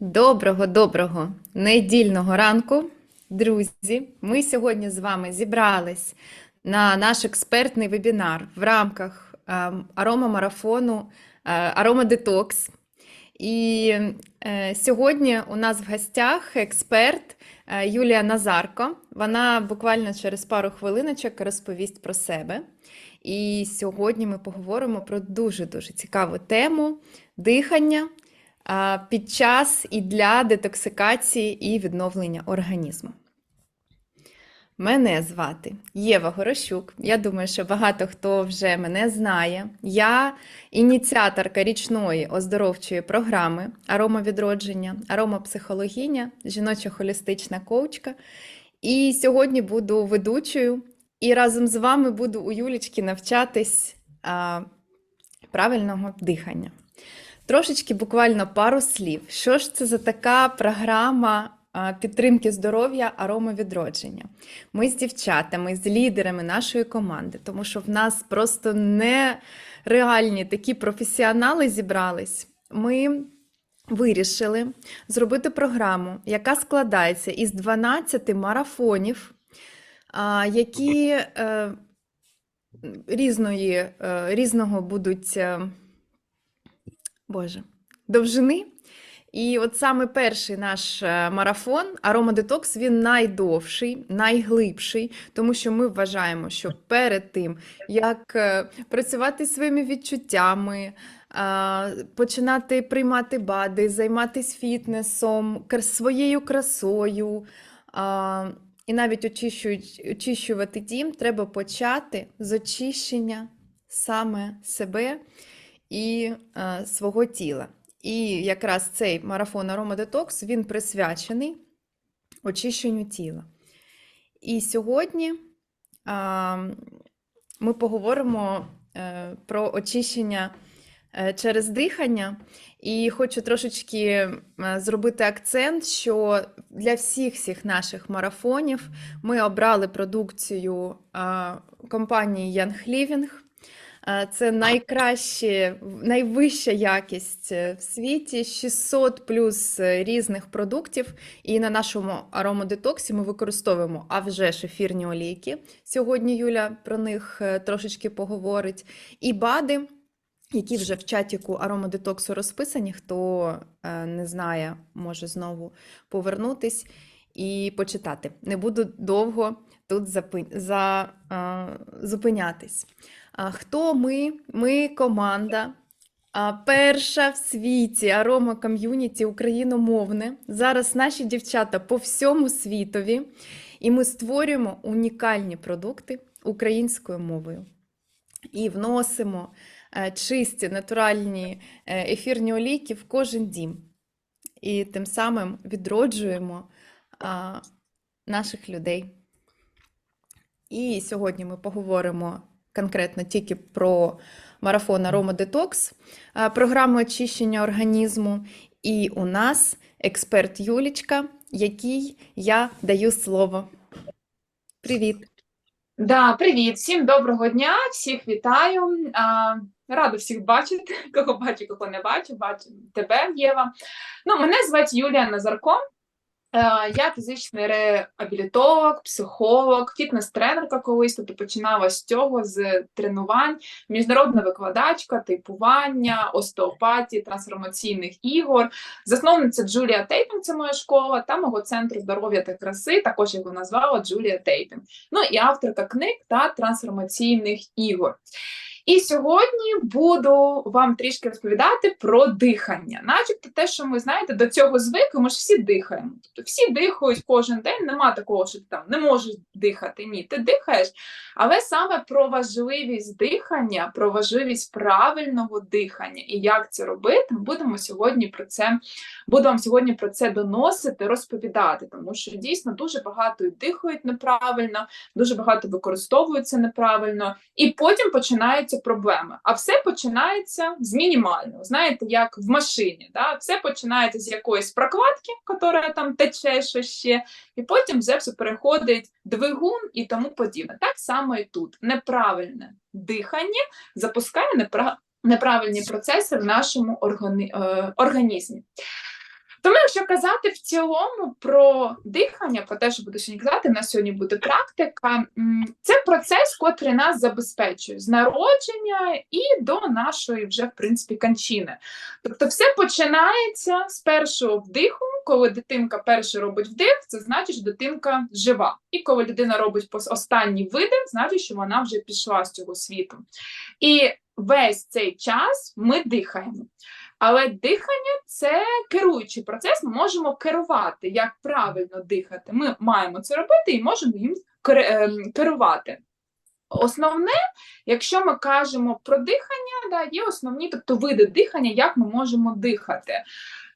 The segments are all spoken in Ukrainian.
Доброго, доброго недільного ранку, друзі. Ми сьогодні з вами зібрались на наш експертний вебінар в рамках ем, аромамарафону е, Арома Детокс. І е, сьогодні у нас в гостях експерт е, Юлія Назарко. Вона буквально через пару хвилиночок розповість про себе. І сьогодні ми поговоримо про дуже-дуже цікаву тему дихання під час і для детоксикації і відновлення організму. Мене звати Єва Горощук. Я думаю, що багато хто вже мене знає. Я ініціаторка річної оздоровчої програми Аромавідродження, аромапсихологиня, жіноча холістична коучка. І сьогодні буду ведучою і разом з вами буду у Юлічки навчатись а, правильного дихання. Трошечки буквально пару слів. Що ж це за така програма підтримки здоров'я аромавідродження? Ми з дівчатами, з лідерами нашої команди, тому що в нас просто нереальні такі професіонали зібрались. Ми вирішили зробити програму, яка складається із 12 марафонів, які е, різної, е, різного будуть. Е, Боже, довжини. І от саме перший наш е, марафон Detox, він найдовший, найглибший, тому що ми вважаємо, що перед тим, як е, працювати своїми відчуттями, починати приймати БАДи, займатися фітнесом, своєю красою, і навіть очищувати дім, треба почати з очищення саме себе і е, свого тіла. І якраз цей марафон Detox, він присвячений очищенню тіла. І сьогодні а, ми поговоримо е, про очищення е, через дихання. І хочу трошечки е, зробити акцент, що для всіх всіх наших марафонів ми обрали продукцію компанії Young Living. Це найкраще, найвища якість е, в світі, 600 плюс е, різних продуктів. І на нашому аромадетоксі ми використовуємо а вже ж ефірні олійки. Сьогодні Юля про них е, трошечки поговорить. І БАДи, які вже в чатіку аромадетоксу розписані. Хто не знає, може знову повернутись і почитати. Не буду довго тут зупинятись. Хто ми? Ми команда. Перша в світі арома ком'юніті україномовне. Зараз наші дівчата по всьому світові, і ми створюємо унікальні продукти українською мовою. І вносимо е, чисті натуральні е, ефірні олійки в кожен дім. І тим самим відроджуємо наших людей. І сьогодні ми поговоримо конкретно тільки про марафон Арома Детокс, програму очищення організму. І у нас експерт Юлічка, якій я даю слово. Привіт! Да, привіт, всім доброго дня, всіх вітаю. Рада всіх бачити, кого бачу, кого не бачу, бачу тебе, Єва. Ну, мене звати Юлія Назарко. Е, Я фізичний реабілітолог, психолог, фітнес-тренерка колись, тобто починала з цього, з тренувань, міжнародна викладачка, типування, остеопатії, трансформаційних ігор. Засновниця Джулія Тейпінг, це моя школа, та мого центру здоров'я та краси, також його назвала Джулія Тейпінг. Ну і авторка книг та трансформаційних ігор. І сьогодні буду вам трішки розповідати про дихання. Начебто те, що ми знаєте, до цього звикли, ми ж всі дихаємо. Тобто всі дихають кожен день, нема такого, що ти там не можеш дихати. Ні, ти дихаєш. Але саме про важливість дихання, про важливість правильного дихання і як це робити, будемо сьогодні про це, буду вам сьогодні про це доносити, розповідати, тому що дійсно дуже багато дихають неправильно, дуже багато використовуються неправильно, і потім починаються проблеми. А все починається з мінімального. Знаєте, як в машині. Да? Все починається з якоїсь прокладки, яка там тече що ще, і потім вже все переходить двигун і тому подібне. Так само і тут неправильне дихання запускає непра... неправильні процеси в нашому органі... е, організмі. То ми якщо казати в цілому про дихання, про те, що буду сьогодні казати, у нас сьогодні буде практика. Це процес, котрий нас забезпечує з народження і до нашої вже в принципі кончини. Тобто, все починається з першого вдиху. Коли дитинка перший робить вдих, це значить, що дитинка жива. І коли людина робить останній видих, значить, що вона вже пішла з цього світу. І весь цей час ми дихаємо. Але дихання це керуючий процес. Ми можемо керувати, як правильно дихати. Ми маємо це робити і можемо їм ем, керувати. Основне, якщо ми кажемо про дихання, да, є основні, тобто види дихання, як ми можемо дихати.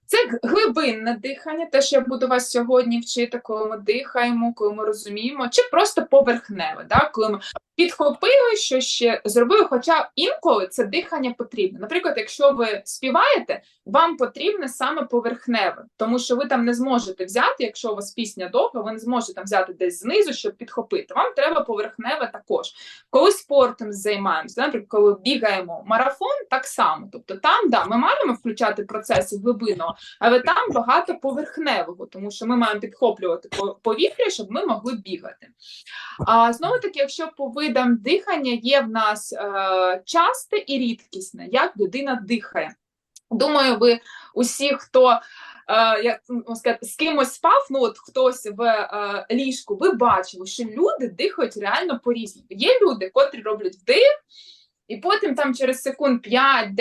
Це глибинне дихання, те, що я буду вас сьогодні вчити, коли ми дихаємо, коли ми розуміємо, чи просто поверхневе, да, коли ми підхопили, що ще зробили, хоча інколи це дихання потрібно. Наприклад, якщо ви співаєте, вам потрібне саме поверхневе, тому що ви там не зможете взяти, якщо у вас пісня довга, ви не зможете там взяти десь знизу, щоб підхопити. Вам треба поверхневе також. Коли спортом займаємося, наприклад, коли бігаємо марафон, так само. Тобто там да, ми маємо включати процеси глибинного, але там багато поверхневого, тому що ми маємо підхоплювати по- повітря, щоб ми могли бігати. А знову таки, якщо по видам дихання є в нас е, часте і рідкісне, як людина дихає. Думаю, ви усі, хто е, як можна сказати, з кимось спав, ну от хтось в е, ліжку, ви бачили, що люди дихають реально по-різному. Є люди, котрі роблять вдих, і потім там через секунд 5-10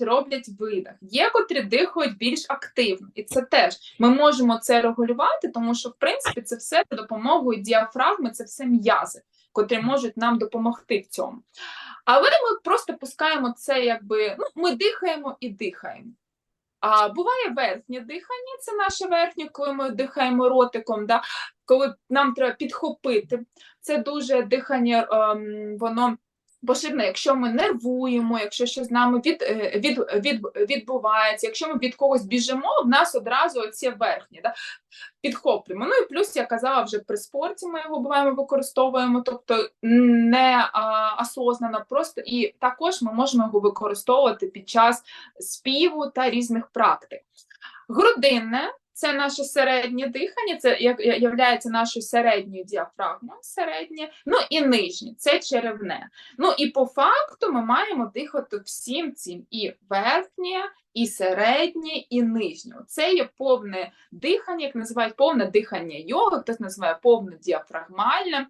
роблять видих. Є котрі дихають більш активно, і це теж ми можемо це регулювати, тому що в принципі це все за допомогою діафрагми, це все м'язи, котрі можуть нам допомогти в цьому. Але ми просто пускаємо це, якби ну, ми дихаємо і дихаємо. А буває верхнє дихання, це наше верхнє, коли ми дихаємо ротиком, да? коли нам треба підхопити. Це дуже дихання, ем, воно поширне, якщо ми нервуємо, якщо щось з нами від, е, від, від, відбувається, якщо ми від когось біжимо, в нас одразу оці верхні. Да? Підхоплюємо. Ну і плюс я казала вже при спорті ми його буваємо використовуємо, тобто не а, просто і також ми можемо його використовувати під час співу та різних практик. Грудинне це наше середнє дихання, це як являється нашою середньою діафрагмою, середнє, ну і нижнє це черевне. Ну і по факту ми маємо дихати всім цим і верхнє, і середнє, і нижнє. Це є повне дихання, як називають повне дихання йоги, хтось називає повне діафрагмальне.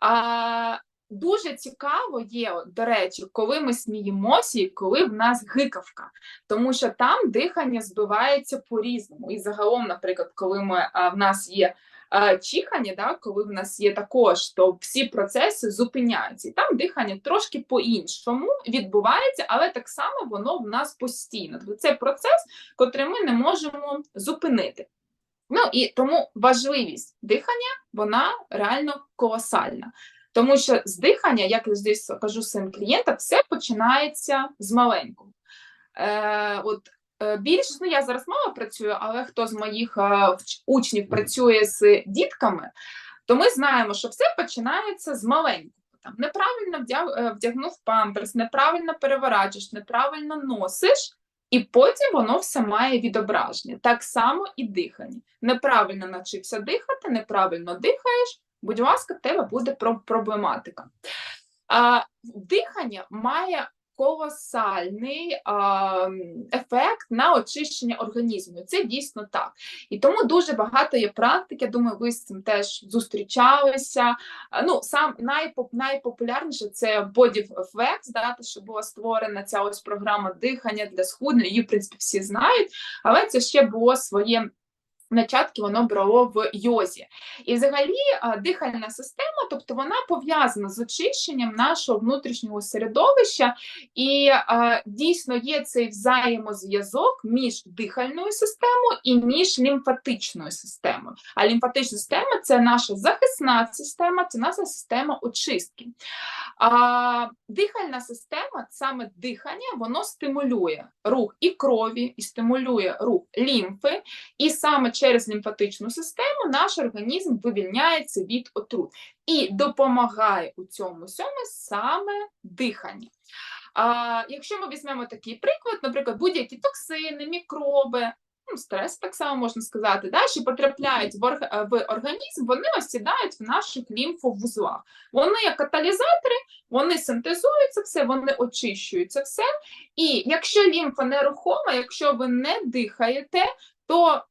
А, Дуже цікаво є, до речі, коли ми сміємося і коли в нас гикавка, тому що там дихання збивається по-різному. І загалом, наприклад, коли ми, а, в нас є а, чихання, да, коли в нас є також, то всі процеси зупиняються. І там дихання трошки по-іншому відбувається, але так само воно в нас постійно. Тобто це процес, котрий ми не можемо зупинити. Ну і тому важливість дихання вона реально колосальна. Тому що з дихання, як я завжди кажу своїм клієнтам, все починається з маленького. Е, от е, більш ну я зараз мало працюю, але хто з моїх е, учнів працює з дітками, то ми знаємо, що все починається з маленького. Там неправильно вдяг, е, вдягнув памперс, неправильно переворачуєш, неправильно носиш, і потім воно все має відображення. Так само і дихання. Неправильно навчився дихати, неправильно дихаєш. Будь ласка, в тебе буде проблематика. Дихання має колосальний а, ефект на очищення організму. Це дійсно так. І тому дуже багато є практик. Я думаю, ви з цим теж зустрічалися. Ну, сам найпоп, найпопулярніше це Body Flex, да, що була створена ця ось програма дихання для схуднення. Її, в принципі, всі знають, але це ще було своє. Начатки воно брало в йозі. І взагалі дихальна система, тобто вона пов'язана з очищенням нашого внутрішнього середовища, і а, дійсно є цей взаємозв'язок між дихальною системою і між лімфатичною системою. А лімфатична система це наша захисна система, це наша система очистки. А, дихальна система, саме дихання, воно стимулює рух і крові, і стимулює рух лімфи, і саме через лімфатичну систему наш організм вивільняється від отрут і допомагає у цьому всьому саме дихання. А, якщо ми візьмемо такий приклад, наприклад, будь-які токсини, мікроби, ну, стрес, так само можна сказати, да, що потрапляють в, орг... в організм, вони осідають в наших лімфовузлах. Вони як каталізатори, вони синтезують це все, вони очищують це все. І якщо лімфа нерухома, якщо ви не дихаєте, то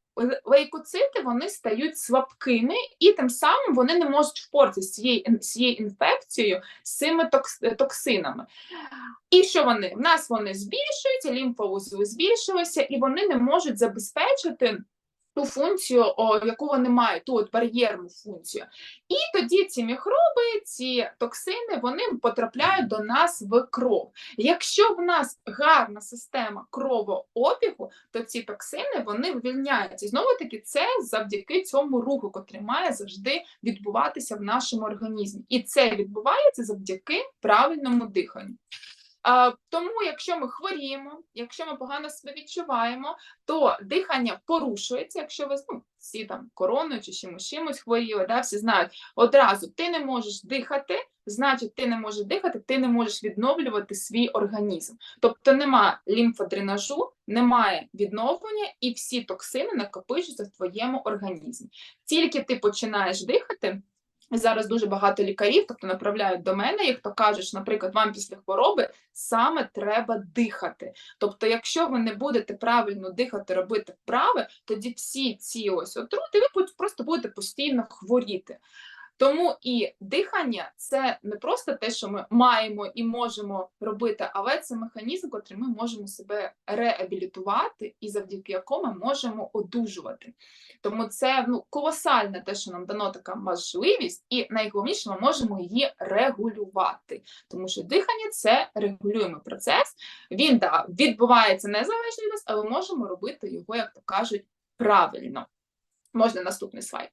лейкоцити вони стають слабкими, і тим самим вони не можуть впоратися з цією, цією інфекцією, з цими токсинами. І що вони? В нас вони збільшуються, лімфоузли збільшилися, і вони не можуть забезпечити ту функцію, о, яку вони мають, ту от бар'єрну функцію. І тоді ці мікроби, ці токсини, вони потрапляють до нас в кров. Якщо в нас гарна система кровообігу, то ці токсини вони вивільняються. І знову таки, це завдяки цьому руху, котрий має завжди відбуватися в нашому організмі. І це відбувається завдяки правильному диханню. Тому, якщо ми хворіємо, якщо ми погано себе відчуваємо, то дихання порушується. Якщо ви ну, всі там короною чи чимось чимось хворіли, да, всі знають одразу ти не можеш дихати, значить, ти не можеш дихати, ти не можеш відновлювати свій організм. Тобто немає лімфодренажу, немає відновлення, і всі токсини накопичуються в твоєму організмі. Тільки ти починаєш дихати. Зараз дуже багато лікарів, тобто направляють до мене, Їх то кажуть, наприклад, вам після хвороби саме треба дихати. Тобто, якщо ви не будете правильно дихати, робити вправи, тоді всі ці ось отрути, ви просто будете постійно хворіти. Тому і дихання це не просто те, що ми маємо і можемо робити, але це механізм, котрий ми можемо себе реабілітувати і завдяки якому ми можемо одужувати. Тому це ну, колосальне те, що нам дано така можливість, і найголовніше, ми можемо її регулювати. Тому що дихання це регулюємий процес. Він да, відбувається незалежно від нас, але можемо робити його, як то кажуть, правильно. Можна наступний слайд.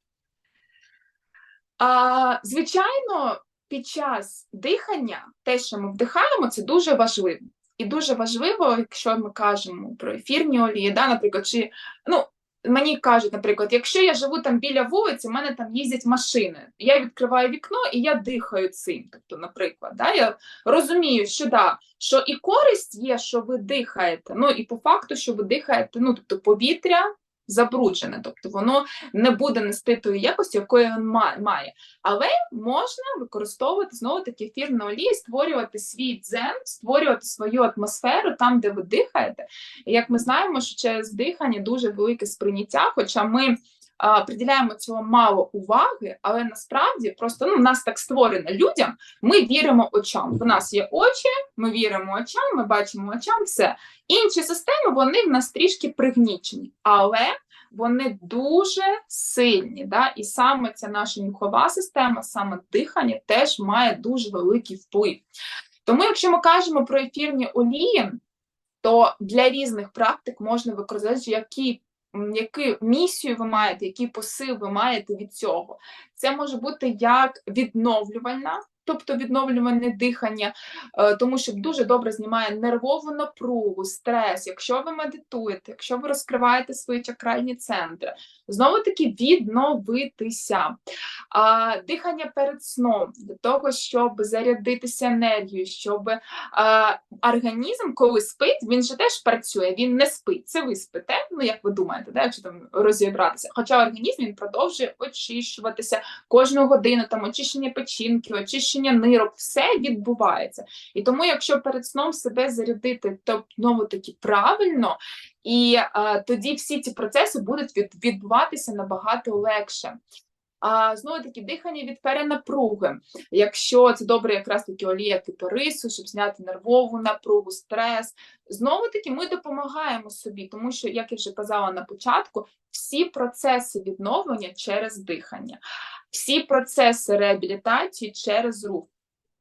А, Звичайно, під час дихання те, що ми вдихаємо, це дуже важливо. І дуже важливо, якщо ми кажемо про ефірні олії, да, наприклад, чи ну. Мені кажуть, наприклад, якщо я живу там біля вулиці, в мене там їздять машини. Я відкриваю вікно і я дихаю цим. Тобто, наприклад, да, я розумію, що да, що і користь є, що ви дихаєте. Ну і по факту, що ви дихаєте, ну тобто повітря забруджене, тобто воно не буде нести тої якості, якої він має. Але можна використовувати знову таки ефірну олію, створювати свій дзен, створювати свою атмосферу там, де ви дихаєте. І як ми знаємо, що через дихання дуже велике сприйняття, хоча ми. Приділяємо цього мало уваги, але насправді просто ну, нас так створено людям. Ми віримо очам. У нас є очі, ми віримо очам, ми бачимо очам все. Інші системи вони в нас трішки пригнічені, але вони дуже сильні. Да? І саме ця наша нюхова система, саме дихання, теж має дуже великий вплив. Тому, якщо ми кажемо про ефірні олії, то для різних практик можна використовувати які яку місію ви маєте, який посил ви маєте від цього? Це може бути як відновлювальна тобто відновлюване дихання, е, тому що дуже добре знімає нервову напругу, стрес, якщо ви медитуєте, якщо ви розкриваєте свої чакральні центри, знову таки відновитися. Дихання перед сном для того, щоб зарядитися енергією, щоб організм, коли спить, він же теж працює, він не спить. Це ви спите, ну як ви думаєте, да, якщо там розібратися. Хоча організм він продовжує очищуватися кожну годину, там очищення печінки, очищення очищення нирок, все відбувається. І тому, якщо перед сном себе зарядити, то знову таки правильно, і е, тоді всі ці процеси будуть від, відбуватися набагато легше. А знову таки дихання від перенапруги. Якщо це добре, якраз таки олія кипарису, щоб зняти нервову напругу, стрес. Знову таки, ми допомагаємо собі, тому що, як я вже казала на початку, всі процеси відновлення через дихання всі процеси реабілітації через рух.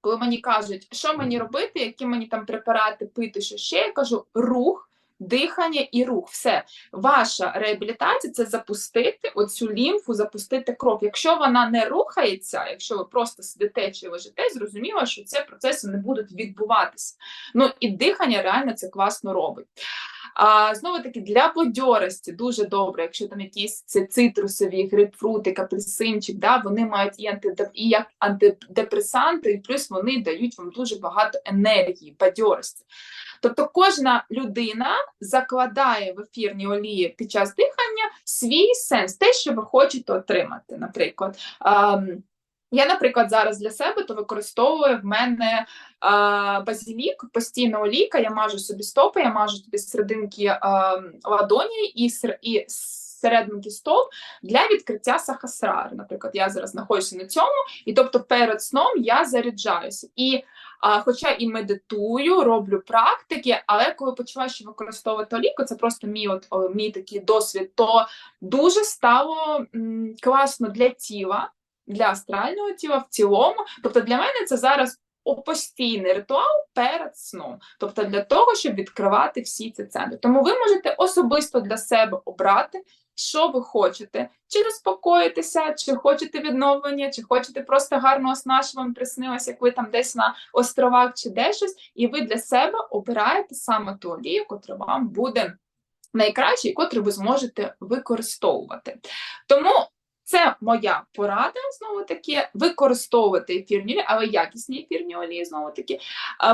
Коли мені кажуть, що мені робити, які мені там препарати пити, що ще я кажу рух. Дихання і рух, все ваша реабілітація це запустити оцю лімфу, запустити кров. Якщо вона не рухається, якщо ви просто сидите чи лежите, зрозуміло, що ці процеси не будуть відбуватися. Ну і дихання реально це класно робить. А знову таки для бадьорості дуже добре, якщо там якісь це цитрусові, грейпфрутик, апельсинчик, да, вони мають і, антидеп... і як антидепресанти, і плюс вони дають вам дуже багато енергії, бадьорості. Тобто кожна людина закладає в ефірні олії під час дихання свій сенс, те, що ви хочете отримати. Наприклад, ем, я, наприклад, зараз для себе то використовую в мене а, базилік, постійна олійка, я мажу собі стопи, я мажу собі серединки а, ладоні і, і серединки стоп для відкриття сахасрару. Наприклад, я зараз знаходжуся на цьому, і тобто перед сном я заряджаюся. І а, хоча і медитую, роблю практики, але коли почала ще використовувати олійку, це просто мій от о, мій такий досвід, то дуже стало м, класно для тіла для астрального тіла в цілому. Тобто для мене це зараз постійний ритуал перед сном, тобто для того, щоб відкривати всі ці центри. Тому ви можете особисто для себе обрати, що ви хочете, чи заспокоїтися, чи хочете відновлення, чи хочете просто гарного сна, що вам приснилося, як ви там десь на островах чи де щось, і ви для себе обираєте саме ту олію, котра вам буде найкраще, і котру ви зможете використовувати. Тому це моя порада знову таки використовувати ефірні олії, але якісні ефірні олії знову таки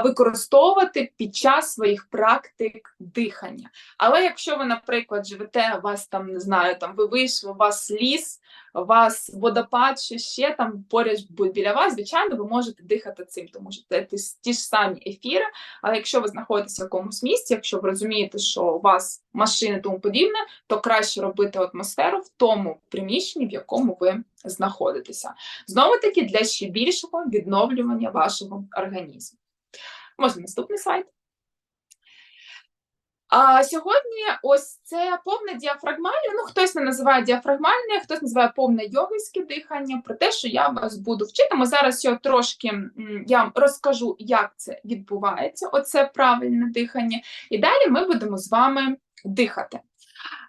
використовувати під час своїх практик дихання. Але якщо ви, наприклад, живете, вас там не знаю, там ви вийшли, у вас ліс, вас водопад, що ще там поряд біля вас, звичайно, ви можете дихати цим, тому що це ті, ж самі ефіри. Але якщо ви знаходитеся в якомусь місці, якщо ви розумієте, що у вас машини тому подібне, то краще робити атмосферу в тому приміщенні, в якому ви знаходитеся. Знову таки для ще більшого відновлювання вашого організму. Можна наступний слайд. А сьогодні ось це повне діафрагмальне, ну хтось не називає діафрагмальне, хтось називає повне йогівське дихання, про те, що я вас буду вчити. Ми зараз його трошки я вам розкажу, як це відбувається, оце правильне дихання. І далі ми будемо з вами дихати.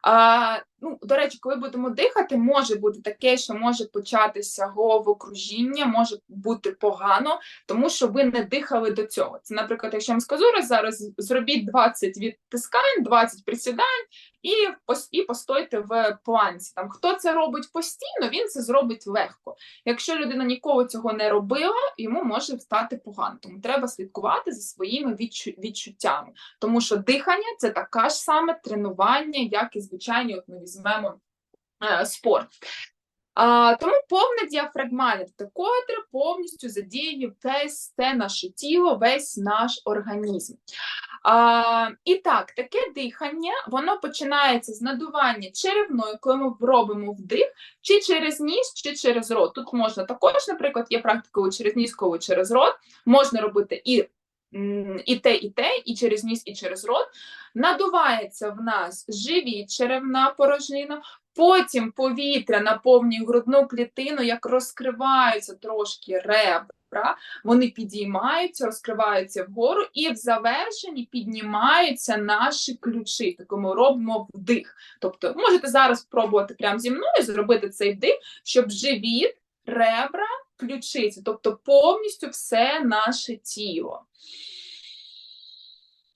А, ну, до речі, коли будемо дихати, може бути таке, що може початися головокружіння, може бути погано, тому що ви не дихали до цього. Це, наприклад, якщо вам скажу зараз зробіть 20 відтискань, 20 присідань і, і постойте в планці. Там хто це робить постійно, він це зробить легко. Якщо людина ніколи цього не робила, йому може стати погано. Тому треба слідкувати за своїми відчу- відчуттями. Тому що дихання це така ж саме тренування, як і звичайні, от ми візьмемо е, спорт. А, тому повне діафрагмальне, тобто котре повністю задіює весь те наше тіло, весь наш організм. А, і так, таке дихання, воно починається з надування черевної, коли ми робимо вдих, чи через ніс, чи через рот. Тут можна також, наприклад, є практика через ніс, коли через рот. Можна робити і, і те, і те, і через ніс, і через рот. Надувається в нас живіт, черевна порожнина, потім повітря наповнює грудну клітину, як розкриваються трошки ребра, вони підіймаються, розкриваються вгору, і в завершенні піднімаються наші ключі. Так ми робимо вдих. Тобто, можете зараз спробувати прямо зі мною зробити цей вдих, щоб живіт, ребра, ключиці, тобто повністю все наше тіло.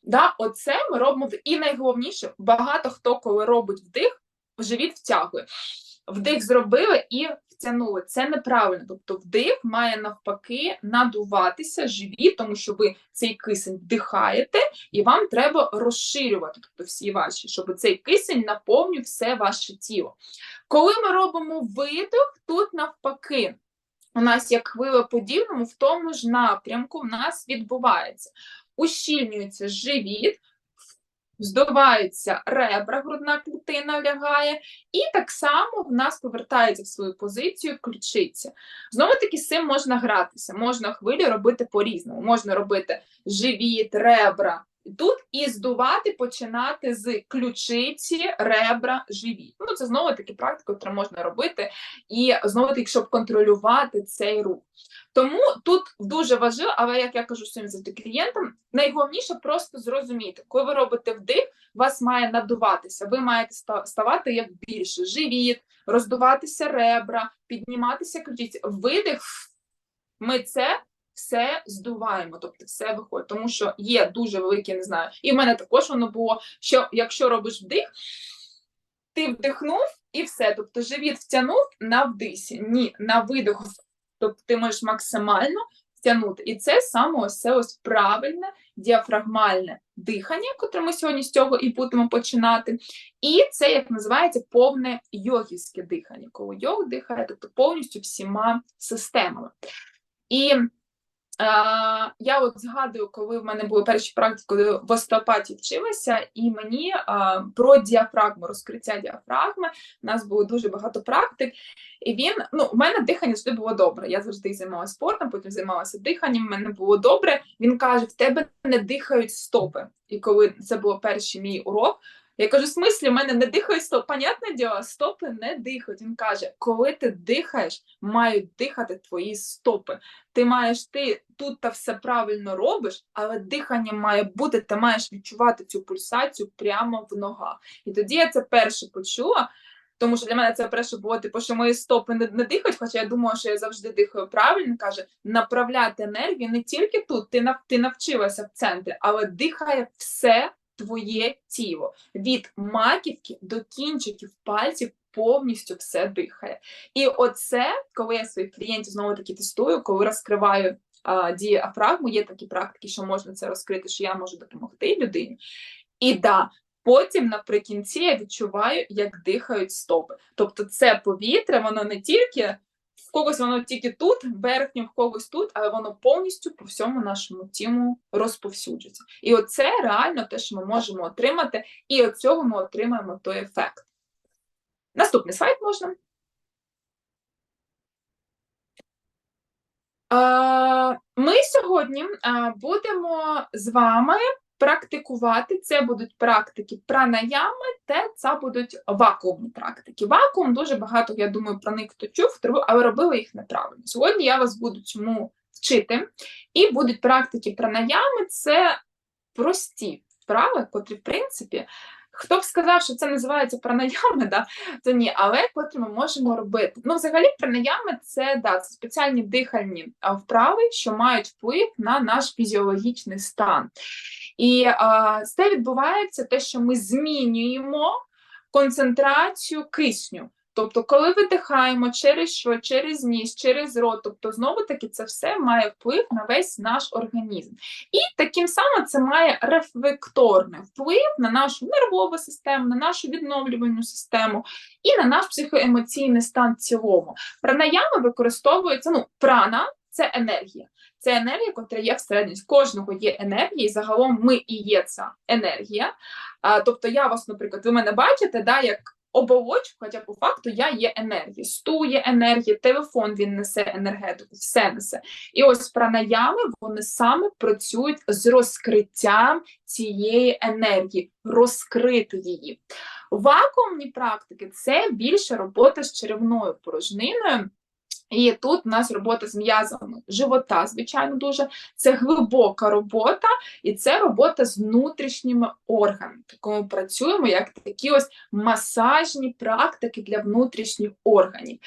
Да, оце ми робимо. І найголовніше, багато хто, коли робить вдих, живіт втягує. Вдих зробили і втягнули. Це неправильно. Тобто вдих має навпаки надуватися живіт, тому що ви цей кисень вдихаєте, і вам треба розширювати, тобто всі ваші, щоб цей кисень наповнював все ваше тіло. Коли ми робимо видих, тут навпаки. У нас як хвилеподібному в тому ж напрямку в нас відбувається. Ущільнюється живіт, здуваються ребра, грудна клітина лягає, і так само в нас повертається в свою позицію ключиця. Знову таки, з цим можна гратися, можна хвилі робити по-різному. Можна робити живіт, ребра. Тут і здувати починати з ключиці, ребра, живіт. Ну, це знову таки практика, яку можна робити, і знову таки, щоб контролювати цей рух. Тому тут дуже важливо, але як я кажу своїм завжди клієнтам, найголовніше просто зрозуміти, коли ви робите вдих, вас має надуватися. Ви маєте ставати як більше, живіт, роздуватися ребра, підніматися ключиці. Видих, ми це все здуваємо, тобто все виходить. Тому що є дуже великі, не знаю, і в мене також воно було, що якщо робиш вдих, ти вдихнув і все. Тобто живіт втягнув на вдисі, ні, на видиху. Тобто ти можеш максимально втягнути. І це саме ось ось правильне діафрагмальне дихання, котре ми сьогодні з цього і будемо починати. І це, як називається, повне йогівське дихання, коли йог дихає, тобто повністю всіма системами. І я от згадую, коли в мене були перші практики, коли в остеопатії вчилася, і мені е, про діафрагму, розкриття діафрагми, у нас було дуже багато практик. І він, ну, у мене дихання завжди було добре. Я завжди займалася спортом, потім займалася диханням, в мене було добре. Він каже: в тебе не дихають стопи. І коли це був перший мій урок, я кажу, в смислі, в мене не дихають стопи. Понятне діло, стопи не дихають. Він каже, коли ти дихаєш, мають дихати твої стопи. Ти маєш ти тут та все правильно робиш, але дихання має бути, ти маєш відчувати цю пульсацію прямо в ногах. І тоді я це перше почула. Тому що для мене це перше було, типу, що мої стопи не, не дихають, хоча я думала, що я завжди дихаю правильно. Каже, направляти енергію не тільки тут, ти нав, ти навчилася в центрі, але дихає все твоє тіло. Від маківки до кінчиків пальців повністю все дихає. І оце, коли я своїх клієнтів знову таки тестую, коли розкриваю діафрагму, є такі практики, що можна це розкрити, що я можу допомогти людині. І да, Потім наприкінці я відчуваю, як дихають стопи. Тобто, це повітря, воно не тільки в когось воно тільки тут, верхньо в когось тут, але воно повністю по всьому нашому тілу розповсюджується. І оце реально те, що ми можемо отримати, і від цього ми отримаємо той ефект. Наступний слайд можна. Ми сьогодні будемо з вами практикувати. Це будуть практики пранаями, те це будуть вакуумні практики. Вакуум дуже багато, я думаю, про них хто чув, але робили їх неправильно. Сьогодні я вас буду цьому вчити. І будуть практики пранаями це прості вправи, котрі, в принципі, Хто б сказав, що це називається пранаями, да, то ні, але котрі ми можемо робити. Ну, взагалі, пранаями це да, це спеціальні дихальні вправи, що мають вплив на наш фізіологічний стан. І а, це відбувається те, що ми змінюємо концентрацію кисню. Тобто, коли видихаємо через що, через ніс, через рот, тобто, знову таки, це все має вплив на весь наш організм. І таким самим це має рефлекторний вплив на нашу нервову систему, на нашу відновлювальну систему і на наш психоемоційний стан в цілому. Пранаями використовується ну, прана це енергія. Це енергія, яка є всередині. В кожного є енергія, і загалом ми і є ця енергія. А, Тобто, я вас, наприклад, ви мене бачите, да, як оболочку, хоча по факту я є енергія. Стул є енергія, телефон він несе енергетику, все несе. І ось пранаями вони саме працюють з розкриттям цієї енергії, розкрити її. Вакуумні практики це більше робота з черевною порожниною. І тут у нас робота з м'язами живота, звичайно, дуже це глибока робота, і це робота з внутрішніми органами. Тому працюємо як такі ось масажні практики для внутрішніх органів.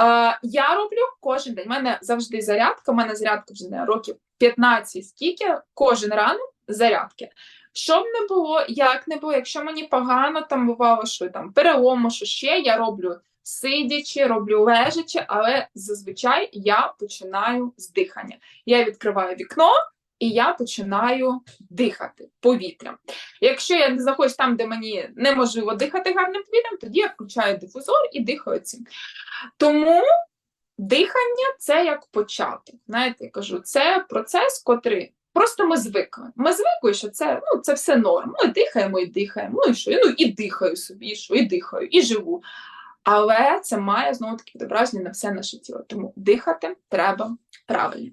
Е, Я роблю кожен день. У мене завжди зарядка. У мене зарядка вже не років 15 скільки, кожен ранок зарядки. Щоб не було, як не було, якщо мені погано там бувало, що там перелому, що ще я роблю сидячи, роблю лежачи, але зазвичай я починаю з дихання. Я відкриваю вікно і я починаю дихати повітрям. Якщо я не знаходжусь там, де мені неможливо дихати гарним повітрям, тоді я включаю дифузор і дихаю цим. Тому дихання це як початок. Знаєте, я кажу, це процес, котрий. Просто ми звикли. Ми звикли, що це ну, це все норм. Ми дихаємо і дихаємо. Ну і що? Ну і дихаю собі, і що, і дихаю, і живу. Але це має знову таки відображення на все наше тіло. Тому дихати треба правильно.